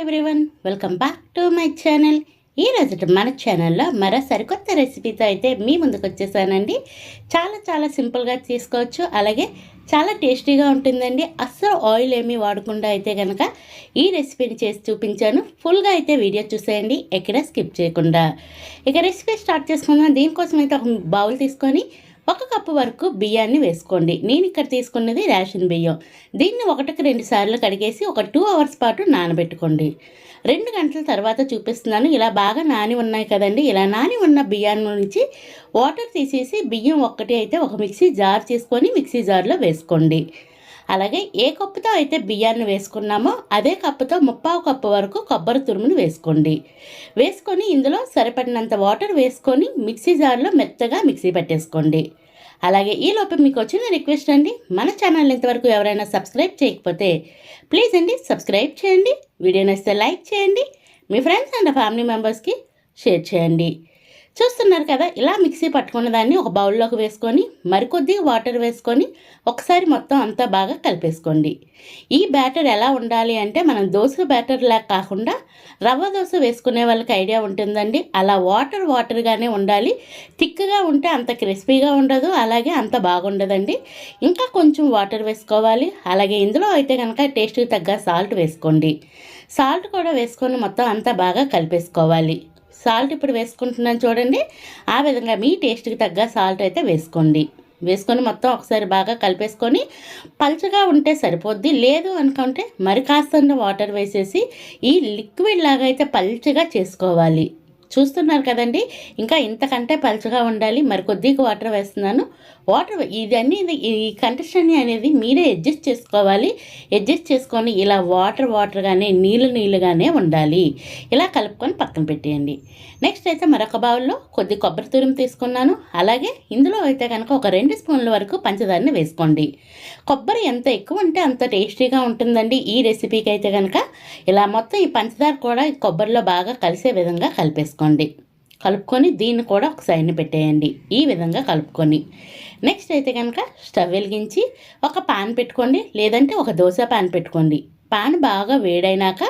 Everyone welcome back to my channel ఈ మన ఛానల్లో మరో సరికొత్త రెసిపీతో అయితే మీ ముందుకు వచ్చేసానండి. చాలా చాలా సింపుల్గా తీసుకోవచ్చు అలాగే చాలా టేస్టీగా ఉంటుందండి. అస్సలు ఆయిల్ ఏమీ వాడకుండా అయితే కనుక ఈ రెసిపీని చేసి చూపించాను. ఫుల్గా అయితే వీడియో చూసేయండి. ఎక్కడ స్కిప్ చేయకుండా. ఇక రెసిపీ స్టార్ట్ చేసుకుందాం. దీనికోసం అయితే ఒక బౌల్ తీసుకొని ఒక కప్పు వరకు బియ్యాన్ని వేసుకోండి. నేను ఇక్కడ తీసుకున్నది రేషన్ బియ్యం. దీన్ని ఒకటికి రెండు సార్లు కడిగేసి ఒక టూ అవర్స్ పాటు నానబెట్టుకోండి. రెండు గంటల తర్వాత చూపిస్తున్నాను. ఇలా బాగా నాని ఉన్నాయి కదండి. ఇలా నాని ఉన్న బియ్యాన్ని నుంచి వాటర్ తీసేసి బియ్యం ఒక్కటి అయితే ఒక మిక్సీ జార్ తీసుకొని మిక్సీ జార్లో వేసుకోండి. అలాగే ఏ కప్పుతో అయితే బియ్యాన్ని వేసుకున్నామో అదే కప్పుతో ముప్పావు కప్పు వరకు కొబ్బరి తురుముని వేసుకోండి. వేసుకొని ఇందులో సరిపడినంత వాటర్ వేసుకొని మిక్సీ జార్లో మెత్తగా మిక్సీ పెట్టేసుకోండి. అలాగే ఈ లోపల మీకు వచ్చిన రిక్వెస్ట్ అండి. మన ఛానల్ ఇంతవరకు ఎవరైనా సబ్స్క్రైబ్ చేయకపోతే ప్లీజ్ అండి సబ్స్క్రైబ్ చేయండి. వీడియో నచ్చితే లైక్ చేయండి. మీ ఫ్రెండ్స్ అండ్ ఫ్యామిలీ మెంబర్స్కి షేర్ చేయండి. చూస్తున్నారు కదా ఇలా మిక్సీ పట్టుకున్న దాన్ని ఒక బౌల్లోకి వేసుకొని మరికొద్దిగా వాటర్ వేసుకొని ఒకసారి మొత్తం అంతా బాగా కలిపేసుకోండి. ఈ బ్యాటర్ ఎలా ఉండాలి అంటే మనం దోశ బ్యాటర్ లాగా కాకుండా రవ్వ దోశ వేసుకునే వాళ్ళకి ఐడియా ఉంటుందండి. అలా వాటర్ వాటర్గానే ఉండాలి. థిక్గా ఉంటే అంత క్రిస్పీగా ఉండదు అలాగే అంత బాగుండదండి. ఇంకా కొంచెం వాటర్ వేసుకోవాలి. అలాగే ఇందులో అయితే కనుక టేస్ట్కి తగ్గ సాల్ట్ వేసుకోండి. సాల్ట్ కూడా వేసుకొని మొత్తం అంతా బాగా కలిపేసుకోవాలి. సాల్ట్ ఇప్పుడు వేసుకుంటున్నాను చూడండి. ఆ విధంగా మీ టేస్ట్కి తగ్గ సాల్ట్ అయితే వేసుకోండి. వేసుకొని మొత్తం ఒకసారి బాగా కలిపేసుకొని పల్చగా ఉంటే సరిపోద్ది. లేదు అనుకుంటే మరి కాస్త వాటర్ వేసేసి ఈ లిక్విడ్ లాగా అయితే పల్చగా చేసుకోవాలి. చూస్తున్నారు కదండి. ఇంకా ఇంతకంటే పలుచగా ఉండాలి. మరి కొద్దిగా వాటర్ వేస్తున్నాను. వాటర్ ఇది అన్ని ఈ కండిషన్ అనేది మీరే అడ్జస్ట్ చేసుకోవాలి. అడ్జస్ట్ చేసుకొని ఇలా వాటర్ వాటర్గానే నీళ్ళు నీళ్ళుగానే ఉండాలి. ఇలా కలుపుకొని పక్కన పెట్టేయండి. నెక్స్ట్ అయితే మరొక బౌల్లో కొద్ది కొబ్బరి తురుము తీసుకున్నాను. అలాగే ఇందులో అయితే కనుక ఒక రెండు స్పూన్ల వరకు పంచదారని వేసుకోండి. కొబ్బరి ఎంత ఎక్కువ ఉంటే అంత టేస్టీగా ఉంటుందండి. ఈ రెసిపీకి అయితే కనుక ఇలా మొత్తం ఈ పంచదార కూడా కొబ్బరిలో బాగా కలిసే విధంగా కలిపేసుకోండి. కలుపుకొని దీన్ని కూడా ఒక సైడ్ని పెట్టేయండి. ఈ విధంగా కలుపుకొని. నెక్స్ట్ అయితే కనుక స్టవ్ వెలిగించి ఒక పాన్ పెట్టుకోండి. లేదంటే ఒక దోశ పాన్ పెట్టుకోండి. పాన్ బాగా వేడైనాక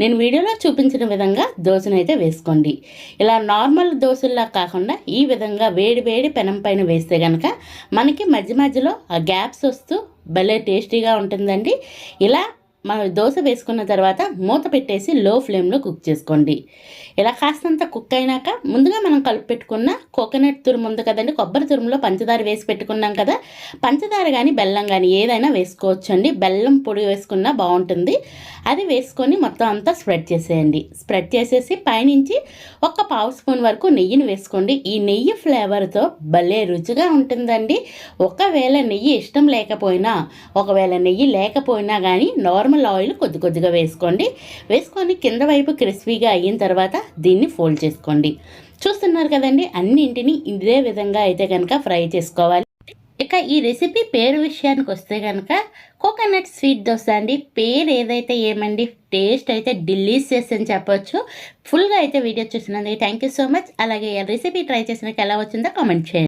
నేను వీడియోలో చూపించిన విధంగా దోశనైతే వేసుకోండి. ఇలా నార్మల్ దోశల్లా కాకుండా ఈ విధంగా వేడి వేడి పెనం పైన వేస్తే కనుక మనకి మధ్య మధ్యలో ఆ గ్యాప్స్ వస్తూ భలే టేస్టీగా ఉంటుందండి. ఇలా మనం దోశ వేసుకున్న తర్వాత మూత పెట్టేసి లో ఫ్లేమ్లో కుక్ చేసుకోండి. ఇలా కాస్తంత కుక్ అయినాక ముందుగా మనం కలిపి పెట్టుకున్న కోకోనట్ తురుము ఉంది కదండి కొబ్బరి తురుములో పంచదార వేసి పెట్టుకున్నాం కదా పంచదార కానీ బెల్లం కానీ ఏదైనా వేసుకోవచ్చండి. బెల్లం పొడి వేసుకున్నా బాగుంటుంది. అది వేసుకొని మొత్తం అంతా స్ప్రెడ్ చేసేయండి. స్ప్రెడ్ చేసేసి పైనుంచి ఒక పావు స్పూన్ వరకు నెయ్యిని వేసుకోండి. ఈ నెయ్యి ఫ్లేవర్తో భలే రుచిగా ఉంటుందండి. ఒకవేళ నెయ్యి ఇష్టం లేకపోయినా ఒకవేళ నెయ్యి లేకపోయినా కానీ నార్మల్ నార్మల్ ఆయిల్ కొద్ది కొద్దిగా వేసుకోండి. వేసుకొని కింద వైపు క్రిస్పీగా అయిన తర్వాత దీన్ని ఫోల్డ్ చేసుకోండి. చూస్తున్నారు కదండి అన్నింటినీ ఇదే విధంగా అయితే కనుక ఫ్రై చేసుకోవాలి. ఇక ఈ రెసిపీ పేరు విషయానికి వస్తే కనుక కోకోనట్ స్వీట్ దోశ అండి. పేరు ఏదైతే ఏమండి టేస్ట్ అయితే డిలీషియస్ అని చెప్పొచ్చు. ఫుల్గా అయితే వీడియో చూసినందుకు థ్యాంక్ యూ సో మచ్ అలాగే రెసిపీ ట్రై చేసినాక ఎలా వచ్చిందో కామెంట్ చేయండి.